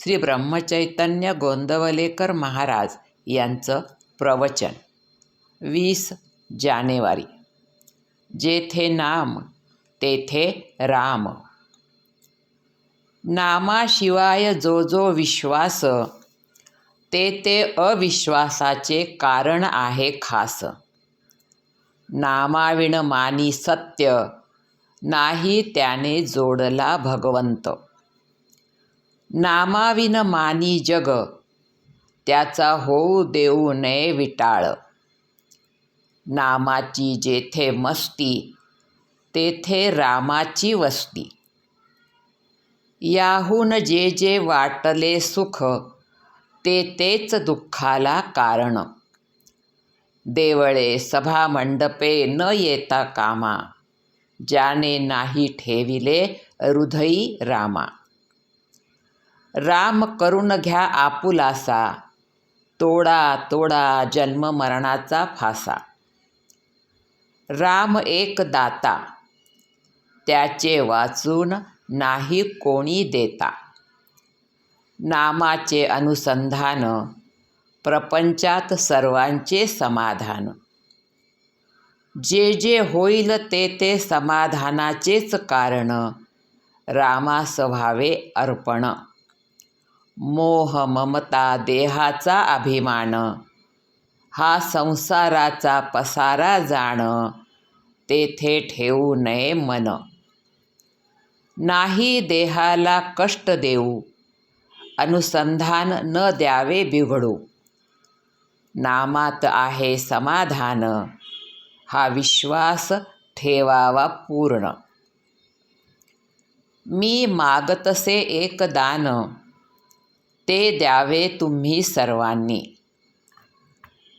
श्री ब्रह्मचैतन्य गोंदवलेकर महाराज यांचं प्रवचन. वीस जानेवारी. जेथे नाम तेथे राम. नामाशिवाय जो जो विश्वास ते ते अविश्वासाचे कारण आहे खास. नामाविण मानी सत्य नाही त्याने जोडला भगवंत. नामाविन मानी जग त्याचा होऊ देऊ नये विटाळ. नामाची जेथे मस्ती तेथे रामाची वस्ती. याहून जे जे वाटले सुख ते तेच दुःखाला कारण. देवळे सभामंडपे न येता कामा ज्याने नाही ठेविले हृदयी रामा. राम करून घ्या आपुलासा. तोडा तोडा जन्म मरणाचा फासा. राम एक दाता. त्याचे वाचून नाही कोणी देता. नामाचे अनुसंधान प्रपंचात सर्वांचे समाधान. जे जे होईल ते ते समाधानाचेच कारण रामास व्हावे अर्पण. मोह ममता देहाचा अभिमान. हा संसाराचा पसारा जाणं. तेथे ठेवू नये मन. नाही देहाला कष्ट देऊ. अनुसंधान न द्यावे बिघडू. नामात आहे समाधान. हा विश्वास ठेवावा पूर्ण. मी मागतसे एक दान. ते द्यावे तुम्ही सर्वांनी.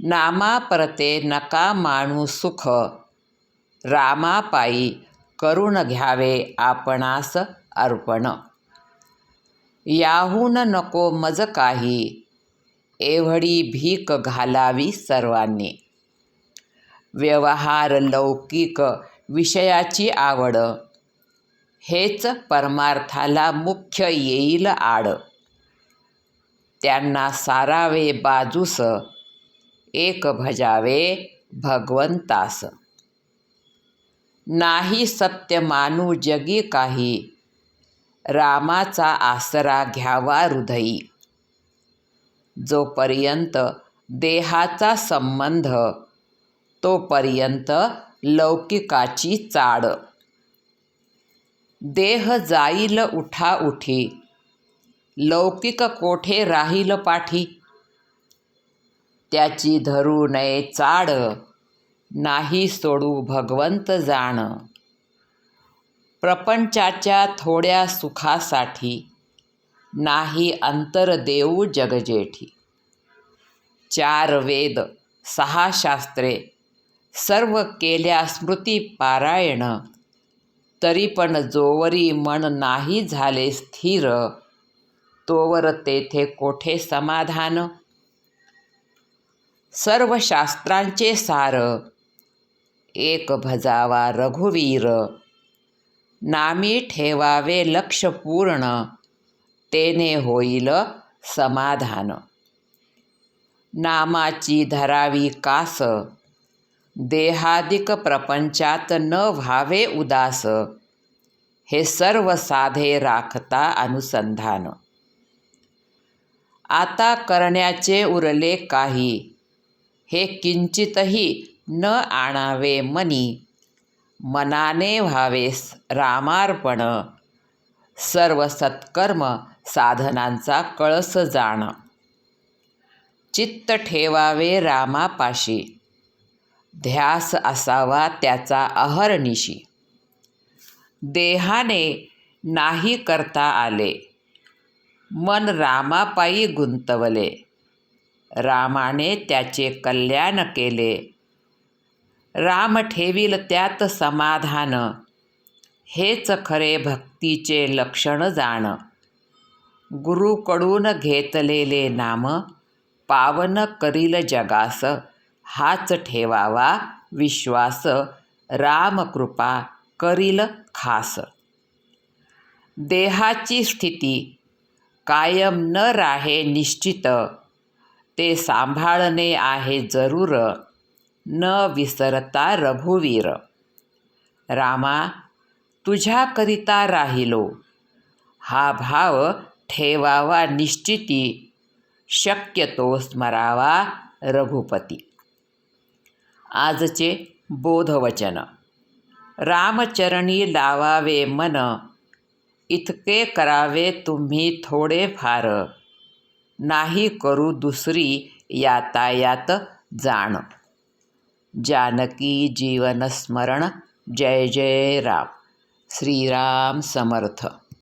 नामापरते नका माणू सुख. रामापायी करून घ्यावे आपणास अर्पण. याहून नको मज काही एवढी भीक घालावी सर्वांनी. व्यवहार लौकिक विषयाची आवड हेच परमार्थाला मुख्य येईल आड. त्यांना सारावे बाजूस एक भजावे भगवंतास. नाही सत्य मानू जगी काही रामाचा आसरा घ्यावा हृदयी. जोपर्यंत देहाचा संबंध तोपर्यंत लौकिकाची चाड. देह जाईल उठा उठी लौकिक कोठे राहील पाठी? त्याची धरू नये चाड नाही सोडू भगवंत जाण. प्रपंचाच्या थोड्या सुखासाठी नाही अंतर देऊ जगजेठी. चार वेद सहा शास्त्रे सर्व केल्या स्मृती पारायण. तरी पण जोवरी मन नाही झाले स्थिर. तोवर तेथे कोठे समाधान? सर्व शास्त्रांचे सार एक भजावा रघुवीर. नामी ठेवावे लक्ष पूर्ण तेने होईल समाधान. नामाची धरावी कास देहादिक प्रपंचात न व्हावे उदास. हे सर्व साधे राखता अनुसंधान. आता करण्याचे उरले काही. हे किंचितही न आणावे मनी. मनाने व्हावे रामार्पण. सर्व सत्कर्म साधनांचा कळस जाण. चित्त ठेवावे रामापाशी. ध्यास असावा त्याचा अहर्निशी. देहाने नाही करता आले. मन रामापायी गुंतवले. रामाने त्याचे कल्याण केले. राम ठेवील त्यात समाधान. हेच खरे भक्तीचे लक्षण जाण. गुरुकडून घेतलेले नाम पावन करील जगास. हाच ठेवावा विश्वास. रामकृपा करील खास. देहाची स्थिती कायम न राहे निश्चित. ते सांभाळणे आहे जरूर. न विसरता रघुवीर. रामा तुझ्याकरिता राहिलो. हा भाव ठेवावा निश्चिती. शक्यतो स्मरावा रघुपती. आजचे बोधवचन. रामचरणी लावावे मन. इतके करावे तुम्ही थोडे फार. नाही करू दुसरी यातायात जाण. जानकी जीवनस्मरण जय जय राम. श्रीराम समर्थ.